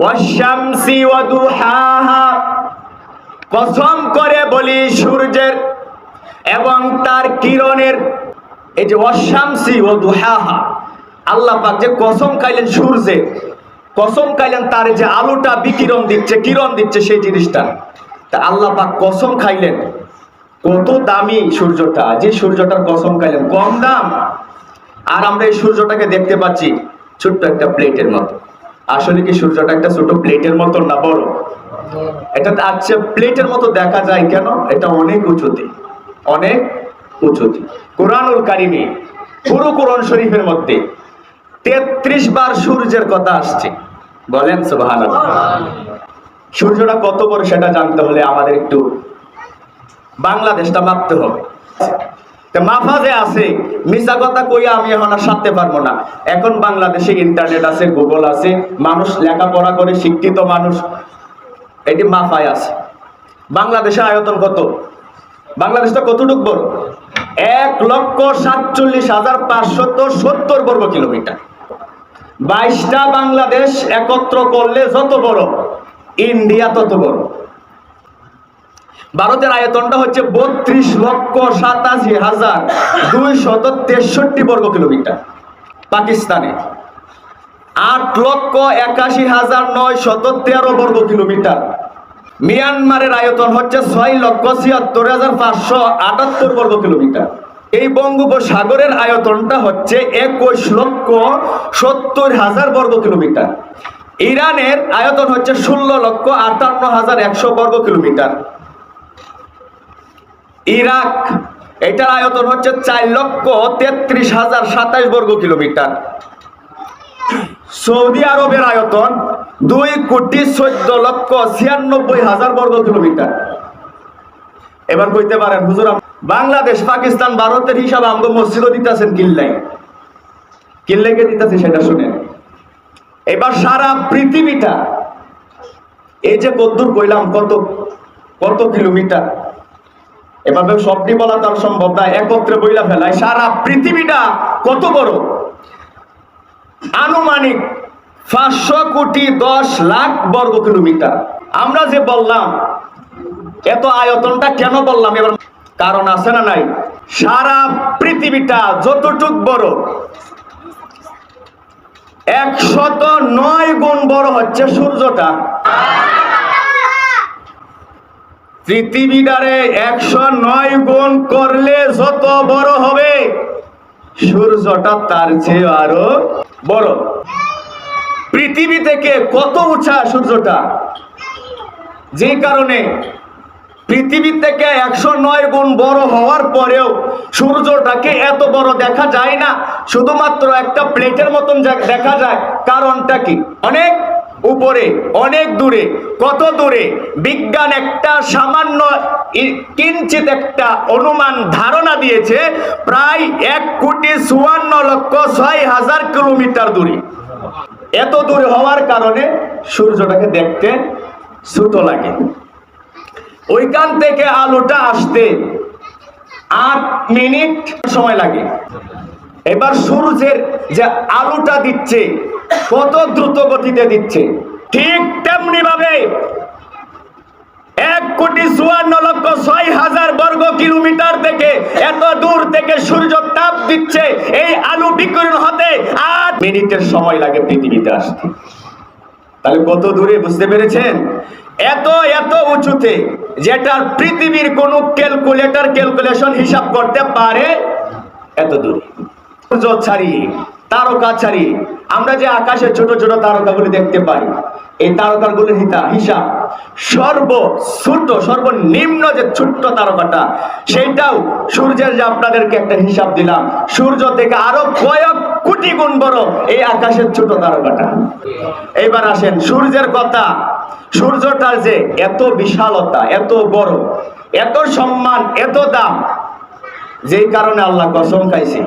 ওয়াশ-শামসি ওয়া দুহাহা কসম করে বলি সূর্যের এবং তার কিরণের। এই যে ওয়াশ-শামসি ওয়া দুহাহা আল্লাহ পাক যে কসম খাইলেন সূর্যের কসম খাইলেন তার যে আলোটা বিকিরণ দিচ্ছে, কিরণ দিচ্ছে সেই জিনিসটা। তা আল্লাহ পাক কসম খাইলেন। কত দামি সূর্যটা, যে সূর্যটার কসম খাইলেন। কম দাম। আর আমরা এই সূর্যটাকে দেখতে পাচ্ছি ছোট্ট একটা প্লেটের মতো। আসলে কি সূর্যটা একটা ছোট প্লেটের মতো না বড়? এটা আচ্ছা প্লেটের মতো দেখা যায় কেন? এটা অনেক উঁচুতে অনেক উঁচুতে। কোরআনুল কারিমে, পুরো কোরআন শরীফের মধ্যে তেত্রিশ বার সূর্যের কথা আসছে। বলেন সুবহানাল্লাহ। সূর্যটা কত বড় সেটা জানতে হলে আমাদের একটু বাংলাদেশটা মাপতে হবে। মাফাজে আছে মিশা কথা কইয়া আমি এখন আর সারতে পারব না। এখন বাংলাদেশে ইন্টারনেট আছে গুগল আছে, মানুষ লেখাপড়া করে, শিক্ষিত মানুষ। এটি মাফায় আছে। বাংলাদেশের আয়তন কত? বাংলাদেশটা কতটুক বড়? এক লক্ষ সাতচল্লিশ হাজার পাঁচশত সত্তর বর্গ কিলোমিটার। বাইশটা বাংলাদেশ একত্র করলে যত বড়, ইন্ডিয়া তত বড়। ভারতের আয়তনটা হচ্ছে বত্রিশ লক্ষ সাতাশি হাজার দুই শত তেষট্টি বর্গ কিলোমিটার পাকিস্তানে। আট লক্ষ একাশি হাজার নয় শত তেরো বর্গ কিলোমিটার। মিয়ানমারের আয়তন হচ্ছে ছয় লক্ষ ছিয়াত্তর হাজার পাঁচশো আটাত্তর বর্গ কিলোমিটার। এই বঙ্গোপসাগরের আয়তনটা হচ্ছে একুশ লক্ষ সত্তর হাজার বর্গ কিলোমিটার। ইরানের আয়তন হচ্ছে ষোলো লক্ষ আটান্ন হাজার একশো বর্গ কিলোমিটার। ইরাক, এটার আয়তন হচ্ছে চার লক্ষ তেত্রিশ হাজার সাতাশ বর্গ কিলোমিটার। সৌদি আরবের আয়তন দুই কোটি চোদ্দ লক্ষ ছিয়ানব্বই হাজার বর্গ কিলোমিটার। এবার কইতে পারেন, হুজুর, বাংলাদেশ, পাকিস্তান, ভারতের হিসাব আমগো মসজিদও দিতেছেন কিল্লাই। কিল্লাইকে দিতেছে সেটা শুনেন। এবার সারা পৃথিবীটা, এই যে কদ্দুর কইলাম, কত কত কিলোমিটার? এভাবে সবটি বলা তার সম্ভব না, একত্রে বইলা ফেলায় সারা পৃথিবীটা কত বড়? আনুমানিক পাঁচশো কোটি দশ লাখ বর্গ কিলোমিটার। আমরা যে বললাম, এত আয়তনটা কেন বললাম? এবার কারণ আছে না নাই? সারা পৃথিবীটা যতটুক বড়, একশত নয় গুণ বড় হচ্ছে সূর্যটা। পৃথিবীটারে একশো নয় গুণ করলে যত বড় হবে, সূর্যটা তার চেয়ে আরও বড়। পৃথিবী থেকে কত উঁচা সূর্যটা? যে কারণে পৃথিবী থেকে একশো নয় গুণ বড় হওয়ার পরেও সূর্যটাকে এত বড় দেখা যায় না। শুধুমাত্র একটা প্লেটের মতন দেখা যায়, কারণটা কি? অনেক উপরে, অনেক দূরে, কত দূরে? বিজ্ঞান একটা সামান্য কিঞ্চিত একটা অনুমান, ধারণা দিয়েছে, প্রায় এক কোটি চুয়ান্ন লক্ষ ছয় হাজার কিলোমিটার দূরে। এত দূরে হওয়ার কারণে সূর্যটাকে দেখতে ছোট লাগে। ওইখান থেকে আলোটা আসতে আট মিনিট সময় লাগে। এবার সূর্যের যে আলোটা দিচ্ছে কত দ্রুত গতিতে দিচ্ছে? ঠিক তেমনি ভাবে এক কোটি চুয়ান্ন লক্ষ ছয় হাজার বর্গ কিলোমিটার থেকে এত দূর থেকে সূর্য তাপ দিচ্ছে। এই আলু বিকিরণ হতে আট মিনিটের সময় লাগে পৃথিবীতে আসতে। তাহলে কত দূরে, বুঝতে পেরেছেন? এত এত উঁচুতে যেটার পৃথিবীর কোন ক্যালকুলেটর ক্যালকুলেশন হিসাব করতে পারে, এত দূরে। সূর্য ছাড়িয়ে তারকা ছাড়িয়ে আমরা যে আকাশে ছোট ছোট তারকাগুলি দেখতে পাই, এই তারকাগুলির হিতা, হিসাব। সর্ব ছোট সর্বনিম্ন যে ছোট্ট তারকাটা, সেইটাও সূর্যের যে আপনাদেরকে একটা হিসাব দিলাম, সূর্য থেকে আরও কয়েক কোটি গুণ বড় এই আকাশের ছোট তারকাটা। এইবার আসেন, সূর্যের কথা। সূর্যটার যে এত বিশালতা, এত বড়, এত সম্মান, এত দাম, যেই কারণে আল্লাহ কসম খাইছে।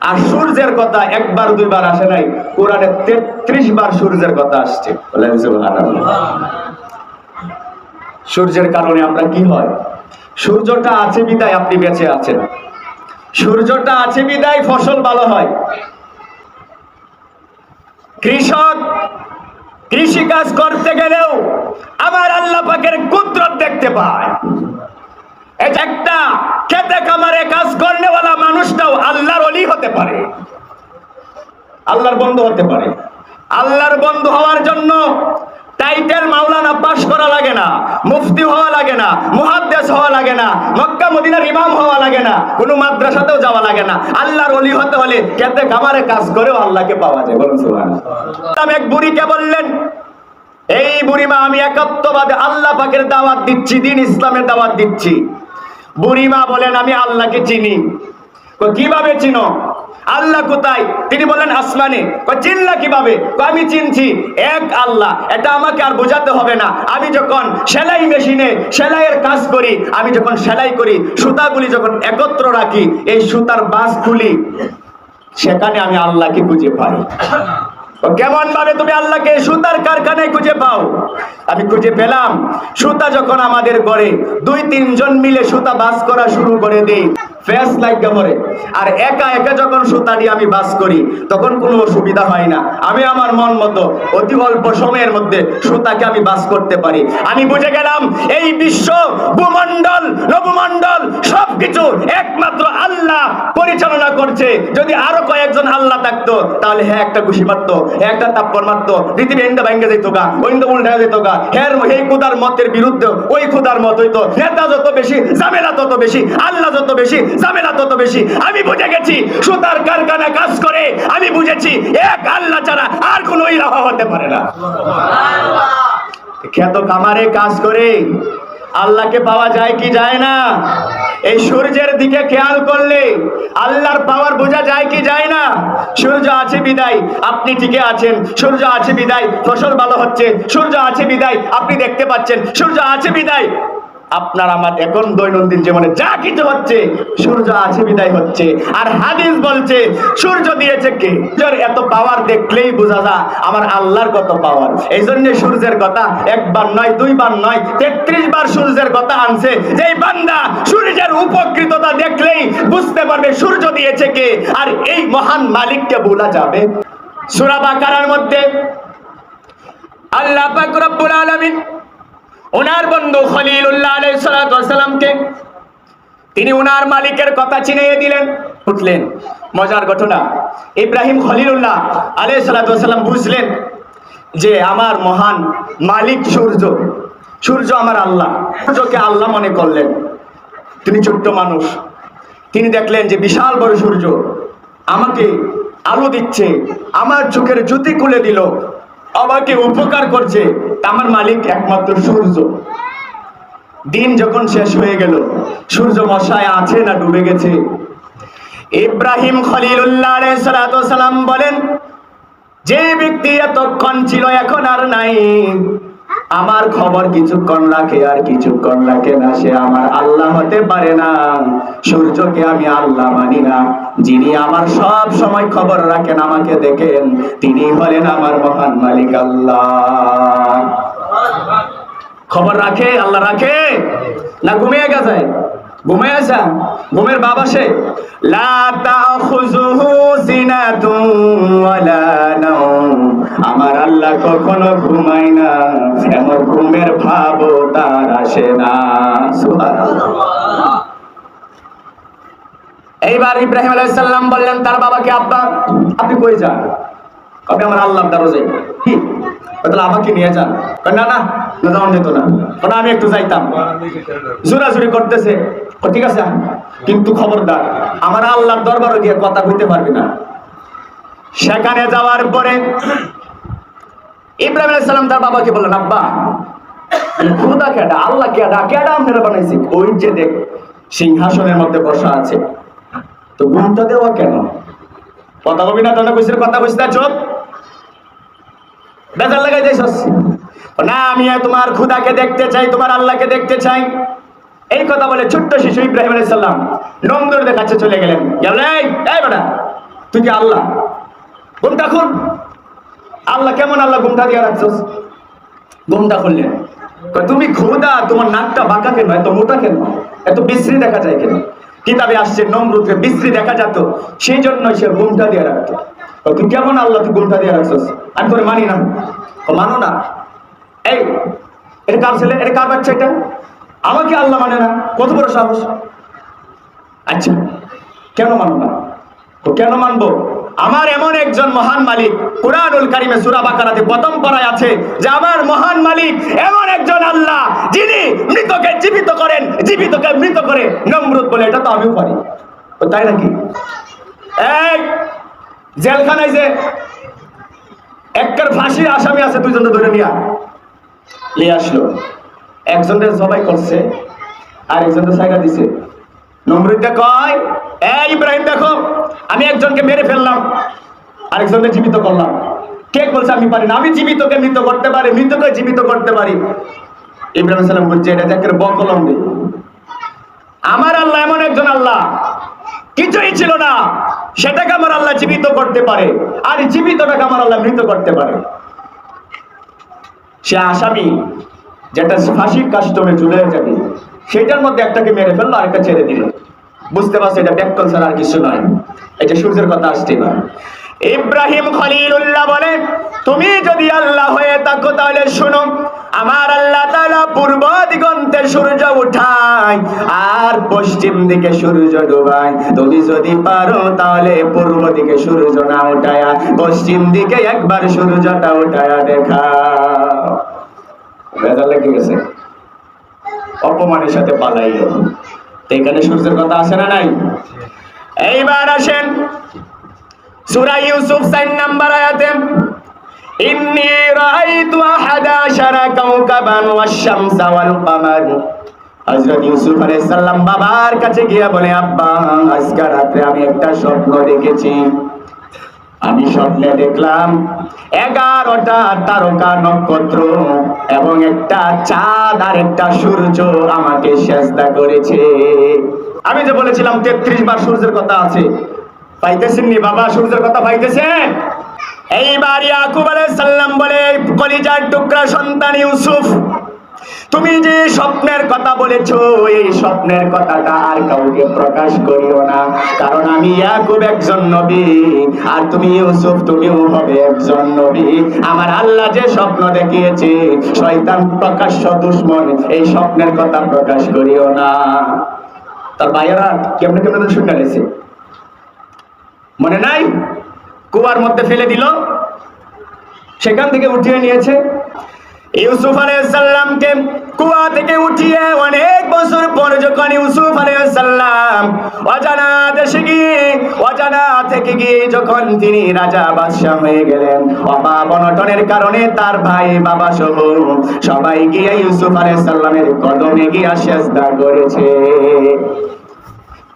আর সূর্যের কথা একবার, দুইবার আসে নাই। কোরআনে তেত্রিশ বার সূর্যের কথা আসছে। সূর্যের কারণে আমরা কি হয়? সূর্যটা আছে বিদায়, আপনি বেঁচে আছেন। সূর্যটা আছে বিদায়, ফসল ভালো হয়। কৃষক কৃষি কাজ করতে গেলেও আমার আল্লাহ পাকের কুদরত দেখতে পায়। কাজ করনেওয়ালা মানুষটাও আল্লাহর অলি হতে পারে। আল্লাহর বন্ধু হতে পারে। আল্লাহর বন্ধু হওয়ার জন্য টাইটেল মাওলানা পাশ করা লাগে না, মুফতি হওয়া লাগে না হওয়া লাগে না, মক্কা, মদিনার ইমাম হওয়া লাগে না, কোনো মাদ্রাসাতেও যাওয়া লাগে না। আল্লাহর অলি হতে হলে খেতে কামারে কাজ করেও আল্লাহকে পাওয়া যায়, বলুন এক বুড়িকে বললেন, এই বুড়িমা, আমি একাত্মবাদে আল্লাহ পাকের দাওয়াত দিচ্ছি, দিন ইসলামের দাওয়াত দিচ্ছি। বুড়িমা বলেন, আমি আল্লাহকে চিনি। কীভাবে চিনো? আল্লাহ কোথায়? তিনি বলেন, আসমানে। চিনলা কীভাবে? আমি চিনছি, এক আল্লাহ, এটা আমাকে আর বোঝাতে হবে না। আমি যখন সেলাই মেশিনে সেলাইয়ের কাজ করি, আমি যখন সেলাই করি, সুতাগুলি যখন একত্র রাখি, এই সুতার বাস খুলি সেখানে আমি আল্লাহকে খুঁজে পাই। কেমন ভাবে তুমি আল্লাহকে সুতার কারখানায় খুঁজে পাও? আমি খুঁজে পেলাম, সুতা যখন আমাদের গড়ে, দুই তিনজন মিলে সুতা বাস করা শুরু করে দেই ফেস লাইগা মরে আর একা একা যখন সুতাটি আমি বাস করি, তখন কোনো অসুবিধা হয় না। আমি আমার মন মতো অতি অল্প সময়ের মধ্যে সুতাকে আমি বাস করতে পারি। আমি বুঝে গেলাম, এই বিশ্ব ভূমণ্ডল সবকিছু একমাত্র আল্লাহ পরিচালনা করছে। যদি আরও কয়েকজন আল্লাহ থাকতো, তাহলে হ্যাঁ একটা খুশি মারতো একটা তাপ্পর মারতো, পৃথিবী ইন্দা ভেঙ্গে যেত গা ওইন্দা উল্টা যেত গা। এই খুদার মতের বিরুদ্ধে, ওই খুদার মত হইতো নেতা যত বেশি, ঝামেলা তত বেশি, আল্লাহ যত বেশি ঝামেলা তত বেশি। আমি বুঝে গেছি সুতার কারখানা কাজ করে, আমি বুঝেছি এক আল্লাহ ছাড়া আর কোনো ইলাহ হতে পারে না। খ্যাত কামারে কাজ করে, আল্লাহকে পাওয়া যায় কি যায় না? এই সূর্যের দিকে খেয়াল করলে আল্লাহর পাওয়ার বোঝা যায় কি যায় না? সূর্য আছে বিদায়, আপনি ঠিকই আছেন। সূর্য আছে বিদায়, ফসল ভালো হচ্ছে। সূর্য আছে বিদায়, আপনি দেখতে পাচ্ছেন। সূর্য আছে বিদায়। আপনার আমার এখন দৈনন্দিন জীবনে যা কিছু হচ্ছে, সূর্য আছে, বিদায় হচ্ছে। আর হাদিস বলছে, সূর্য দিয়েছে কে? এত পাওয়ার দেখলেই বোঝা যায়, আমার আল্লাহর কত পাওয়ার এই জন্য সূর্যের কথা একবার নয়, দুইবার নয়, তেত্রিশ বার সূর্যের কথা আনছে। যে এই বান্দা সূর্যের উপকৃততা দেখলেই বুঝতে পারবে সূর্য দিয়েছে কে, আর এই মহান মালিককে ভোলা যাবে। সূরা বাকারার মধ্যে আল্লাহ পাক রব্বুল আলামিন ওনার বন্ধু খলিলুল্লাহ আলাইসালামকে তিনি ওনার মালিকের কথা চিনিয়ে দিলেন, উঠলেন। মজার ঘটনা, ইব্রাহিম খলিলুল্লাহ আলাইসালাম বুঝলেন যে আমার মহান মালিক সূর্য সূর্য আমার আল্লাহ। সূর্যকে আল্লাহ মনে করলেন। তিনি ছোট্ট মানুষ। তিনি দেখলেন যে বিশাল বড় সূর্য আমাকে আলো দিচ্ছে, আমার চোখের জ্যোতি খুলে দিল আমাকে উপকার করছে আমার মালিক একমাত্র সূর্য। দিন যখন শেষ হয়ে গেল, সূর্য মশায় আছে না ডুবে গেছে? ইব্রাহিম খলিলুল্লাহ বলেন, যে ব্যক্তি এতক্ষণ ছিল, এখন আর নাই। আমার খবর কিছুক্ষণ রাখে আর কিছুক্ষণ রাখে না, সে আমার আল্লাহ হতে পারে না। সূর্যকে আমি আল্লাহ মানি না। যিনি আমার সব সময় খবর রাখেন, আমাকে দেখেন, তিনি হলেন আমার মহান মালিক আল্লাহ। খবর রাখে, আল্লাহ রাখে। না, ঘুমিয়ে গেছে? ঘুমিয়ে আছে? ঘুমের বাবা সে লা তাখুযুহু সিনাতুন ওয়ালা আল্লাহ কখনো ঘুমায় না। এমন ঘুমের ভাবও তার আসে না। এইবার ইব্রাহিম আলাইহিস সালাম বললেন, তার বাবাকে আব্বা, আপনি কই যান? কবে আমার আল্লাহর দরজে কি? তাহলে আমাকে নিয়ে যান। না না যাওয়ান যেত না। কারণ আমি একটু যাইতাম। জোরাজুরি করতেছে। ঠিক আছে, কিন্তু খবরদার, আমার আল্লাহর দরবারে গিয়ে কথা কইতে পারবি না। সেখানে যাওয়ার পরে ইব্রাহিম আলাইহিস সালাম তার বাবাকে বললেন, আব্বা খুদা কেডা? আল্লাহ কেডা? কেডা আপনারা বানাইছি ওই যে দেখ, সিংহাসনের মধ্যে বসা আছে। তো ঘুমটা দেওয়া কেন? কথা কবি না টানা কইছিস, কথা কইছিস না, চুপ। বেজার লাগাই যাইছস না, আমি তোমার খুদাকে দেখতে চাই, তোমার আল্লাহকে দেখতে চাই। এই কথা বলে ছোট্ট শিশু ইব্রাহিম আলাইহিস সালাম নমরুদের কাছে চলে গেলেন। গেলেন এই বেটা, তুই কি আল্লাহ? ঘুমটা খুল। আল্লাহ কেমন আল্লাহ ঘুমটা দিয়ে রাখছস ঘুমটা খুললেন। তুমি খুদা তোমার নাকটা বাঁকা কেন? এত মোটা কেন? এত বিশ্রী দেখা যায় কেন? কিতাবে আসছে নমরুদকে বিশ্রী দেখা যেত, সেই জন্য সে ঘুমটা দিয়ে রাখতো। তুই কেমন আল্লাহ তুই গুলটা দিয়ে রাখছিস? আমি তোরে মানি না। মানো না। এই, এটা কার ছেলে? এটা কার বাচ্চা এটা? আমাকে আল্লাহ মানে না। কত বড় সাহস? আচ্ছা কেন মানো না? তো কেন মানবো? আমার এমন একজন মহান মালিক, কুরআনুল কারিমে সূরা বাকারাতে প্রথম পড়ায় আছে যে আমার মহান মালিক এমন একজন আল্লাহ যিনি মৃতকে জীবিত করেন, জীবিতকে মৃত করে নমরুদ বলে, এটা তো আমিও পারি। তাই নাকি? এক জেলখানায় যে একটার ফাঁসির আসামি আছে, দুইজনকে ধরে নিয়া নিয়ে আসলো। একজনের সবাই করছে আর একজনের সাইডা দিছে। নমরুদটা কয়? ইব্রাহিম, দেখো, আমি একজনকে মেরে ফেললাম, আরেকজনকে জীবিত করলাম। কে বলছে আমি পারি না? আমি জীবিতকে মৃত করতে পারি মৃতকে জীবিত করতে পারি। ইব্রাহিম সালাম বলছে, এটা দেখের বকলম আমার আল্লাহ এমন একজন আল্লাহ। কিছুই ছিল না। সেটাকে আমার আল্লাহ জীবিত করতে পারে। আর জীবিতটাকে আমার আল্লাহ মৃত করতে পারে। সে আসামি, যেটা ফাঁসির কাস্টমে চলে যাবে সেটার মধ্যে একটাকে মেরে ফেলল, আরেকটা ছেড়ে দিল। বুঝতে পারছ, এটা ব্যাকল ছাড়া আর কিছু নয় এটা সূর্যের কথা আসতে না ইব্রাহিম খলিলুল্লাহ বলে, তুমি যদি আল্লাহ হয়ে থাকো তাহলে শুনো, আমার আল্লাহ তাআলা পূর্ব দিগন্তে সূর্য উঠায় আর পশ্চিম দিকে সূর্য ডুবায়। তুমি যদি পারো তাহলে পূর্ব দিকে সূর্য না উঠায়া, পশ্চিম দিকে একবার সূর্যটা উঠায়া দেখা বেজার লেগে গেছে। অপমানের সাথে পালাইল। এখানে সূর্যের কথা আসে না নাই? এইবার আসেন। সূরা ইউসুফ সাইন নাম্বার আয়াতে, ইন্নী রাআইতু আহাদা আশারা কাওকাবান ওয়াশ-শামসা ওয়াল কামার। হযরত ইউসুফ আলাইহিস সালাম বাবার কাছে গিয়া বলে, আব্বা, আজকে রাতে আমি একটা স্বপ্ন দেখেছি। আমি স্বপ্নে দেখলাম এগারোটা তারকা নক্ষত্র এবং একটা চাঁদ আর একটা সূর্য আমাকে সেজদা করেছে। আমি যে বলেছিলাম তেত্রিশ বার সূর্যের কথা আছে পাইতেছেন নি বাবা, সূর্যের কথা পাইতেছেন? এইবার ইয়াকুব আলাইহিস সালাম বলে, কলিজার টুকরা সন্তান ইউসুফ তুমি যে স্বপ্নের কথা বলেছ, এই স্বপ্নের কথাটা আর কাউকে প্রকাশ করিও না। কারণ আমি ইয়াকুব একজন নবী, আর তুমি ইউসুফ, তুমিও হবে একজন নবী। আমার আল্লাহ যে স্বপ্ন দেখিয়েছে, শয়তান প্রকাশ্য দুশ্মন, এই স্বপ্নের কথা প্রকাশ করিও না। তার ভাইয়েরা, কেমনে কেমনে শুনে গেছে মনে নাই? কুয়ার মধ্যে ফেলে দিল। সেখান থেকে উঠিয়ে নিয়েছে। ইউসুফ আলাইহিসসালামকে কুয়া থেকে উঠিয়ে অনেক বছর পর যখন ইউসুফ আলাইহিসসালাম অজানা দেশে গিয়ে, অজানা থেকে গিয়ে যখন তিনি রাজা বাদশাহ হয়ে গেলেন অভাব অনটনের কারণে তার ভাই বাবা সহ সবাই গিয়ে ইউসুফ আলাইহিসসালামের কদমে গিয়ে সেজদা করেছে।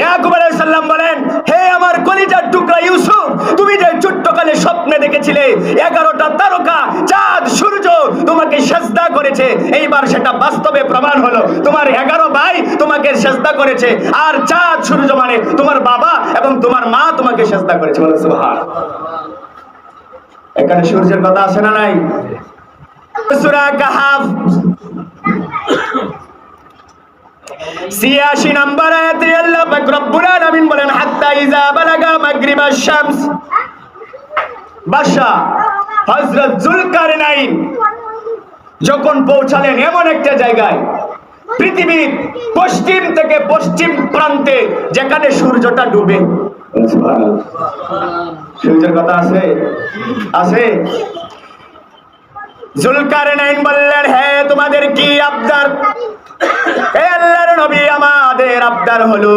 ইয়াকুব আলাইহিস বলেন, হে আমার কলিজার টুকরা ইউসুফ, তুমি যে ছোট্টকালে স্বপ্নে দেখেছিলে, এগারোটা তারকা, চাঁদ, সূর্য তোমাকে সেজদা করেছে। এইবার সেটা বাস্তবে প্রমাণ হলো। তোমার এগারো ভাই তোমাকে সেজদা করেছে। আর চাঁদ, সূর্য মানে তোমার বাবা এবং তোমার মা তোমাকে সেজদা করেছে। বলে এখানে সূর্যের কথা আসে না নাই? সূরা কাহাফ। আয়াতে আল্লাহ পাক রব্বুল আলামিন বলেন, হাত্তা ইজা বালাগা শামস। হযরত যখন পৌঁছালেন এমন একটা জায়গায়, পৃথিবীর পশ্চিম থেকে পশ্চিম প্রান্তে যেখানে সূর্যটা ডুবে। সূর্যের কথা আছে? আছে? জুলকারনাইন বললেন, হে, তোমাদের কি আবদার? হে আল্লাহর নবী, আমাদের আবদার হলো,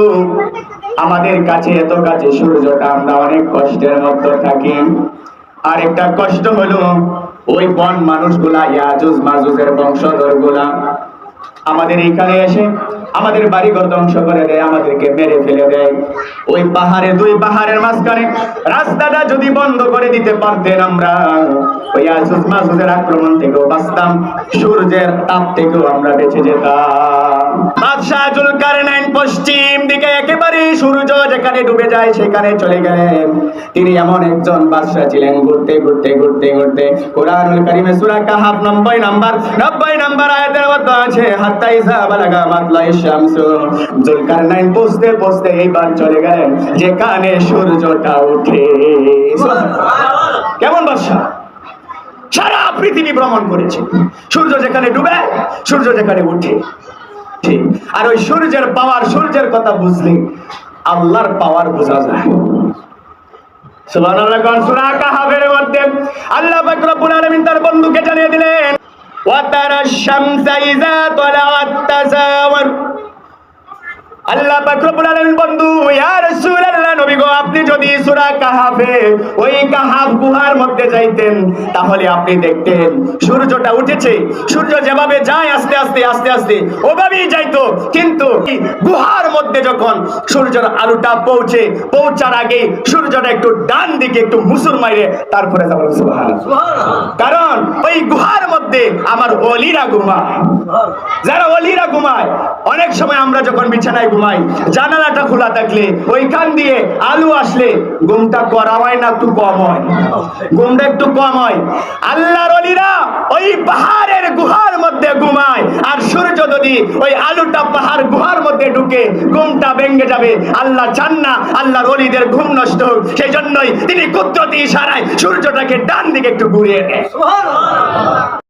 আমাদের কাছে এত কাছে সূর্যটা আমরা অনেক কষ্টের মধ্যে থাকি। আর একটা কষ্ট হলো, ওই বন মানুষগুলা ইয়াজুজ মাজুজের বংশধরগুলা আমাদের এখানে এসে আমাদের বাড়িঘর ধ্বংস করে দেয়, আমাদেরকে মেরে ফেলে দেয়। ওই পাহাড়ে, দুই পাহাড়ের মাঝখানে রাস্তাটা যদি বন্ধ করে দিতে পারতেন আমরা, ওই আসুস মাসুদের আক্রমণ থেকেও বাঁচতাম, সূর্যের তাপ থেকেও আমরা বেঁচে যেতাম। বাদশাহ জুলকারনাইন পশ্চিম দিকে একেবারে সূর্য যেখানে ডুবে যায় সেখানে চলে গেলেন। তিনি এমন একজন বাদশা ছিলেন, ঘুরতে ঘুরতে ঘুরতে ঘুরতে। কোরআনুল কারিমে সূরা কাহাফ 90 নাম্বার 90 নাম্বার আয়াতের মধ্যে আছে হাত্তা ইসা বালাগা মাতলাই শামসু জুলকারনাইন পৌঁছতে পৌঁছতে এইবার চলে গেলেন, যেখানে সূর্যটা ওঠে। কেমন সারা পৃথিবী ভ্রমণ করেছে। সূর্য যেখানে ডুবে, সূর্য যেখানে উঠে। আর ওই সূর্যের পাওয়ার, সূর্যের কথা বুঝলে আল্লাহর পাওয়ার বোঝা যায়। সুবহানাল্লাহ, কোন সূরা কাহাফের মধ্যে আল্লাহ পাক রব্বুল আলামিন তার বন্ধুকে জানিয়ে দিলেন তারা শামসা ইযা তালাআত তাজাওয়ার আল্লাহ বন্ধু ইয়া রাসূলুল্লাহ নবী গো আপনি যদি সূরা কাহাফে ওই কাহাফ গুহার মধ্যে যাইতেন তাহলে আপনি দেখতেন সূর্যটা উঠেছে। সূর্য যেভাবে যায় আস্তে আস্তে আস্তে আস্তে ওভাবেই যাইতো। কিন্তু গুহার মধ্যে যখন সূর্যের আলোটা পৌঁছে পৌঁছার আগে সূর্যটা একটু ডান দিকে একটু মুসুর মাইরে তারপরে যাব। সুবহানাল্লাহ। কারণ ওই গুহার মধ্যে আমার অলিরা ঘুমায়। যারা অলিরা ঘুমায়, অনেক সময় আমরা যখন বিছানায় ঘুমাই, জানালাটা খোলা থাকলে ওইখান দিয়ে আলু আসলে ঘুমটা করা হয় না, একটু কম হয়। ঘুমটা একটু কম হয়। আল্লাহর অলিরা ওই পাহাড়ের গুহার মধ্যে ঘুমায়, আর সূর্য যদি ওই আলুটা পাহাড় গুহার মধ্যে ঢুকে, ঘুমটা ভেঙে যাবে। আল্লাহ চান না আল্লাহর অলিদের ঘুম নষ্ট হোক। সেই জন্যই তিনি কুদরতি ইশারায় সূর্যটাকে ডান দিকে একটু ঘুরিয়ে দেয়